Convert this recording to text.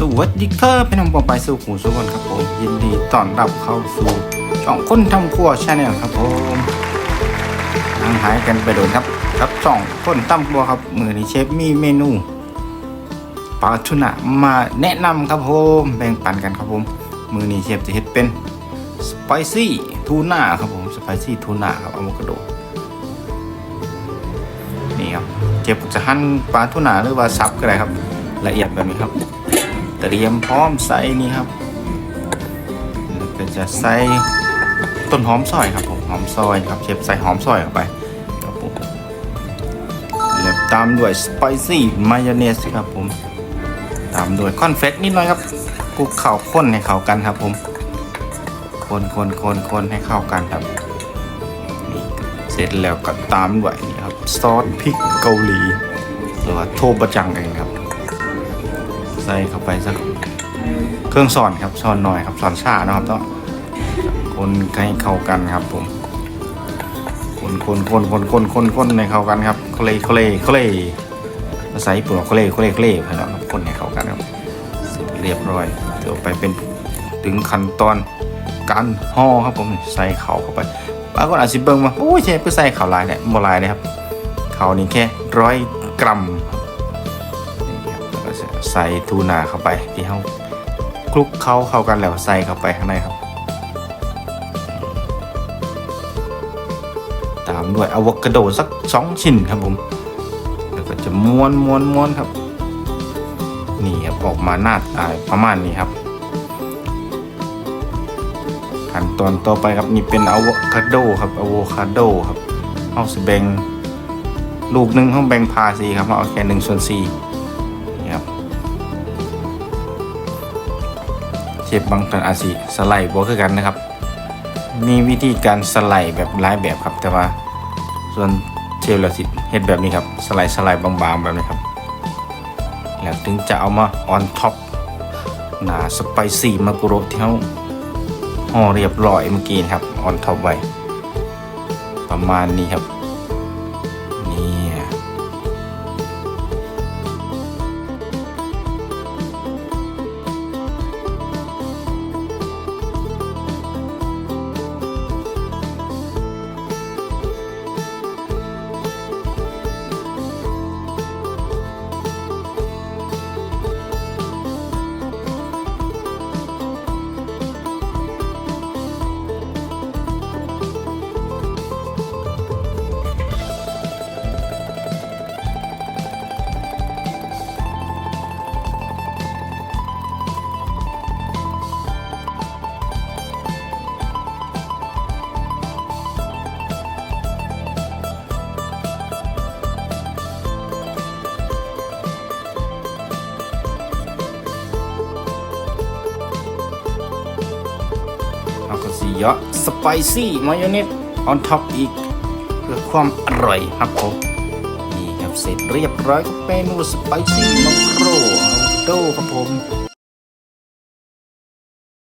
สวัสดีครับพี่น้องปองไปสู่หูสุวรรณครับผมยินดีต้อนรับเข้าสู่ช่องคนทำครัวชาแนลครับผมห่างหายกันไปโดนครับครับช่องคนทำครัวครับมือนี้เชฟมีเมนูปลาทูน่ามาแนะนำครับผมแบ่งปันกันครับผม มือนี้เชฟจะเฮ็ดเป็นสไปซี่ทูน่าครับผมสไปซี่ทูน่าครับอะโวคาโดนี่ครับเชฟจะหั่นปลาทูน่าหรือว่าซับก็ได้ครับละเอียดแบบนี้ครับ เตรียมพร้อมใส่นี่ครับก็จะใส่ต้นหอมซอยครับผมหอมซอยครับเชฟใส่หอมซอยเข้าไปครับผมแล้วตามด้วยสไปซี่มายองเนสครับผมตามด้วยคอนเฟกนิดหน่อยครับคลุกเข่าข้นให้เข้ากันครับผมคนคนคนคนให้เข้ากันครับนี่เสร็จแล้วก็ตามด้วยนี่ครับซอสพริกเกาหลีหรือว่าโทบะจังเองครับ ใส่เข้าไปสักเครื่องสอนครับสอนหน่อยครับสอนชานะครับต้องคนให้เข้ากันครับผม คนคนคนคนคนคนคนให้เข้ากันครับเคลเคลเคลภาษาญี่ปุ่นเคลเคลเคลไปแล้วครับคนให้เข้ากันครับเสร็จเรียบร้อยเดี๋ยวไปเป็นถึงขั้นตอนการห่อครับผมใส่เข่าเข้าไปบางคนอาจจะเบิ่งมาโอ้ยเชฟก็ใส่เข่าลายเนี่ยโมลายเลยครับเข่านี่แค่ร้อยกรัม ใส่ทูน่าเข้าไป ที่เขาคลุกเข้าเข้ากันแล้วใส่เข้าไปข้างในครับ ตามด้วยอะโวคาโดสักสองชิ้นครับผม แล้วก็จะม้วนม้วนม้วนครับ นี่ครับออกมาหน้าตาประมาณนี้ครับขั้นตอนต่อไปครับนี่เป็นอะโวคาโดครับอะโวคาโดครับเอาสแบงลูกหนึ่งห้องแบ่งพาสีครับเอาแค่หนึ่งส่วนสี่ เชฟบางท่านอาจสิสไลด์บ่คือกันนะครับ มีวิธีการสไลด์แบบหลายแบบครับ แต่ว่า ส่วนเชฟเราสิเฮ็ดแบบนี้ครับสไลด์สไลด์บางๆแบบนี้ครับ แล้วถึงจะเอามาออนท็อปหนาสไปซี่มากุโรที่เขาห่อเรียบร้อยเมื่อกี้ครับออนท็อปไว้ประมาณนี้ครับ สียะสไปซี่มายองเนสออนท็อปอีกเพื่อความอร่อยครับผมนี่ครับเสร็จเรียบร้อยกับเมนูสไปซี่มังโครอัลโดครับผม